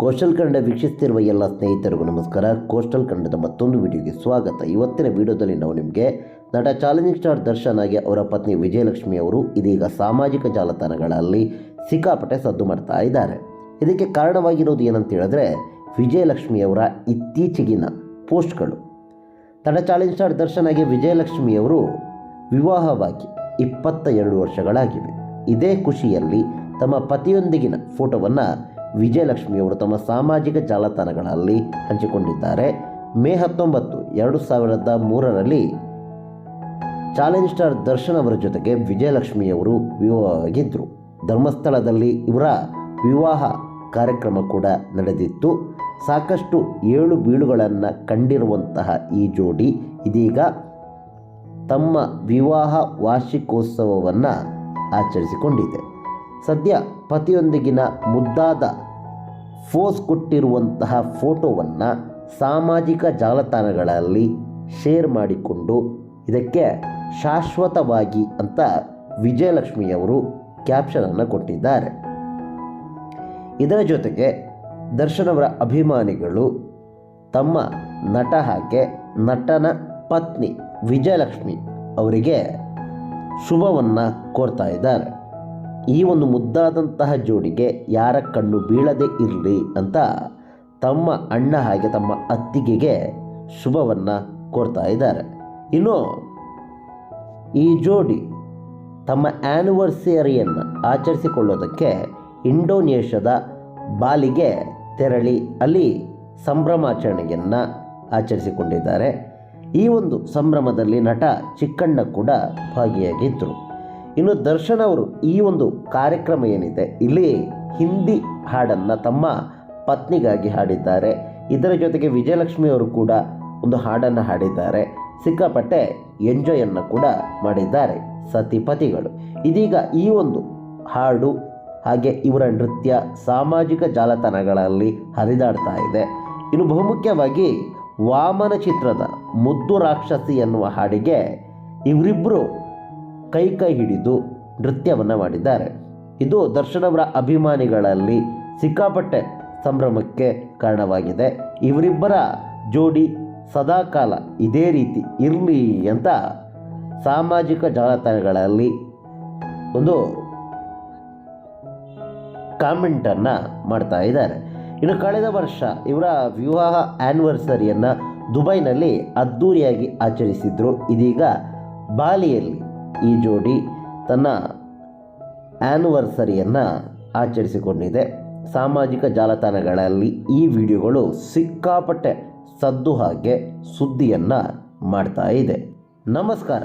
Coastal Kannada ವೀಕ್ಷಿಸ್ತಿರುವ ಎಲ್ಲ ಸ್ನೇಹಿತರಿಗೂ ನಮಸ್ಕಾರ. ಕೋಸ್ಟಲ್ ಕನ್ನಡದ ಮತ್ತೊಂದು ವಿಡಿಯೋಗೆ ಸ್ವಾಗತ. ಇವತ್ತಿನ ವಿಡಿಯೋದಲ್ಲಿ ನಾವು ನಿಮಗೆ ನಟ ಚಾಲೆಂಜಿಂಗ್ ಸ್ಟಾರ್ ದರ್ಶನ್ ಆಗಿ ಅವರ ಪತ್ನಿ ವಿಜಯಲಕ್ಷ್ಮಿ ಅವರು ಇದೀಗ ಸಾಮಾಜಿಕ ಜಾಲತಾಣಗಳಲ್ಲಿ ಸಿಕ್ಕಾಪಟ್ಟೆ ಸದ್ದು ಮಾಡ್ತಾ ಇದ್ದಾರೆ. ಇದಕ್ಕೆ ಕಾರಣವಾಗಿರೋದು ಏನಂತ ಹೇಳಿದ್ರೆ ವಿಜಯಲಕ್ಷ್ಮಿಯವರ ಇತ್ತೀಚೆಗಿನ ಪೋಸ್ಟ್ಗಳು. ನಟ ಚಾಲೆಂಜ್ ಸ್ಟಾರ್ ದರ್ಶನ್ ಆಗಿ ವಿಜಯಲಕ್ಷ್ಮಿಯವರು ವಿವಾಹವಾಗಿ ಇಪ್ಪತ್ತ ಎರಡು ವರ್ಷಗಳಾಗಿವೆ. ಇದೇ ಖುಷಿಯಲ್ಲಿ ತಮ್ಮ ಪತಿಯೊಂದಿಗಿನ ಫೋಟೋವನ್ನು ವಿಜಯಲಕ್ಷ್ಮಿಯವರು ತಮ್ಮ ಸಾಮಾಜಿಕ ಜಾಲತಾಣಗಳಲ್ಲಿ ಹಂಚಿಕೊಂಡಿದ್ದಾರೆ. ಮೇ ಹತ್ತೊಂಬತ್ತು, ಎರಡು ಸಾವಿರದ ಮೂರರಲ್ಲಿ ಚಾಲೆಂಜ್ ಸ್ಟಾರ್ ದರ್ಶನ್ ಅವರ ಜೊತೆಗೆ ವಿಜಯಲಕ್ಷ್ಮಿಯವರು ವಿವಾಹವಾಗಿದ್ದರು. ಧರ್ಮಸ್ಥಳದಲ್ಲಿ ಇವರ ವಿವಾಹ ಕಾರ್ಯಕ್ರಮ ಕೂಡ ನಡೆದಿತ್ತು. ಸಾಕಷ್ಟು ಏಳು ಬೀಳುಗಳನ್ನು ಕಂಡಿರುವಂತಹ ಈ ಜೋಡಿ ಇದೀಗ ತಮ್ಮ ವಿವಾಹ ವಾರ್ಷಿಕೋತ್ಸವವನ್ನು ಆಚರಿಸಿಕೊಂಡಿದೆ. ಸದ್ಯ ಪತಿಯೊಂದಿಗಿನ ಮುದ್ದಾದ ಫೋಸ್ ಕೊಟ್ಟಿರುವಂತಹ ಫೋಟೋವನ್ನು ಸಾಮಾಜಿಕ ಜಾಲತಾಣಗಳಲ್ಲಿ ಶೇರ್ ಮಾಡಿಕೊಂಡು ಇದಕ್ಕೆ ಶಾಶ್ವತವಾಗಿ ಅಂತ ವಿಜಯಲಕ್ಷ್ಮಿಯವರು ಕ್ಯಾಪ್ಷನನ್ನು ಕೊಟ್ಟಿದ್ದಾರೆ. ಇದರ ಜೊತೆಗೆ ದರ್ಶನ್ ಅವರ ಅಭಿಮಾನಿಗಳು ತಮ್ಮ ನಟ ಹಾಗೆ ನಟನ ಪತ್ನಿ ವಿಜಯಲಕ್ಷ್ಮಿ ಅವರಿಗೆ ಶುಭವನ್ನು ಕೋರ್ತಾ ಇದ್ದಾರೆ. ಈ ಒಂದು ಮುದ್ದಾದಂತಹ ಜೋಡಿಗೆ ಯಾರ ಕಣ್ಣು ಬೀಳದೆ ಇರಲಿ ಅಂತ ತಮ್ಮ ಅಣ್ಣ ಹಾಗೆ ತಮ್ಮ ಅತ್ತಿಗೆಗೆ ಶುಭವನ್ನು ಕೋರ್ತಾ ಇದ್ದಾರೆ. ಇನ್ನು ಈ ಜೋಡಿ ತಮ್ಮ ಆ್ಯನಿವರ್ಸರಿಯನ್ನು ಆಚರಿಸಿಕೊಳ್ಳೋದಕ್ಕೆ ಇಂಡೋನೇಷ್ಯಾದ ಬಾಲಿಗೆ ತೆರಳಿ ಅಲ್ಲಿ ಸಂಭ್ರಮಾಚರಣೆಯನ್ನು ಆಚರಿಸಿಕೊಂಡಿದ್ದಾರೆ. ಈ ಒಂದು ಸಂಭ್ರಮದಲ್ಲಿ ನಟ ಚಿಕ್ಕಣ್ಣ ಕೂಡ ಭಾಗಿಯಾಗಿದ್ದರು ಇನ್ನು ದರ್ಶನ್ ಅವರು ಈ ಒಂದು ಕಾರ್ಯಕ್ರಮ ಏನಿದೆ, ಇಲ್ಲಿ ಹಿಂದಿ ಹಾಡನ್ನು ತಮ್ಮ ಪತ್ನಿಗಾಗಿ ಹಾಡಿದ್ದಾರೆ. ಇದರ ಜೊತೆಗೆ ವಿಜಯಲಕ್ಷ್ಮಿ ಅವರು ಕೂಡ ಒಂದು ಹಾಡನ್ನು ಹಾಡಿದ್ದಾರೆ. ಸಿಕ್ಕಾಪಟ್ಟೆ ಎಂಜಾಯನ್ನು ಕೂಡ ಮಾಡಿದ್ದಾರೆ ಸತಿಪತಿಗಳು. ಇದೀಗ ಈ ಒಂದು ಹಾಡು ಹಾಗೆ ಇವರ ನೃತ್ಯ ಸಾಮಾಜಿಕ ಜಾಲತಾಣಗಳಲ್ಲಿ ಹರಿದಾಡ್ತಾ ಇದೆ. ಇನ್ನು ಬಹುಮುಖ್ಯವಾಗಿ ವಾಮನ ಚಿತ್ರದ ಮುದ್ದು ರಾಕ್ಷಸಿ ಎನ್ನುವ ಹಾಡಿಗೆ ಇವರಿಬ್ಬರು ಕೈ ಕೈ ಹಿಡಿದು ನೃತ್ಯವನ್ನು ಮಾಡಿದ್ದಾರೆ. ಇದು ದರ್ಶನ್ ಅವರ ಅಭಿಮಾನಿಗಳಲ್ಲಿ ಸಿಕ್ಕಾಪಟ್ಟೆ ಸಂಭ್ರಮಕ್ಕೆ ಕಾರಣವಾಗಿದೆ. ಇವರಿಬ್ಬರ ಜೋಡಿ ಸದಾಕಾಲ ಇದೇ ರೀತಿ ಇರಲಿ ಅಂತ ಸಾಮಾಜಿಕ ಜಾಲತಾಣಗಳಲ್ಲಿ ಒಂದು ಕಾಮೆಂಟನ್ನು ಮಾಡ್ತಾ ಇದ್ದಾರೆ. ಇನ್ನು ಕಳೆದ ವರ್ಷ ಇವರ ವಿವಾಹ ಆ್ಯನಿವರ್ಸರಿಯನ್ನು ದುಬೈನಲ್ಲಿ ಅದ್ಧೂರಿಯಾಗಿ ಆಚರಿಸಿದ್ರು. ಇದೀಗ ಬಾಲಿಯಲ್ಲಿ ಈ ಜೋಡಿ ತನ್ನ ಆ್ಯನಿವರ್ಸರಿಯನ್ನು ಆಚರಿಸಿಕೊಂಡಿದೆ. ಸಾಮಾಜಿಕ ಜಾಲತಾಣಗಳಲ್ಲಿ ಈ ವಿಡಿಯೋಗಳು ಸಿಕ್ಕಾಪಟ್ಟೆ ಸದ್ದು ಹಾಗೆ ಸುದ್ದಿಯನ್ನು ಮಾಡ್ತಾ ಇದೆ. ನಮಸ್ಕಾರ.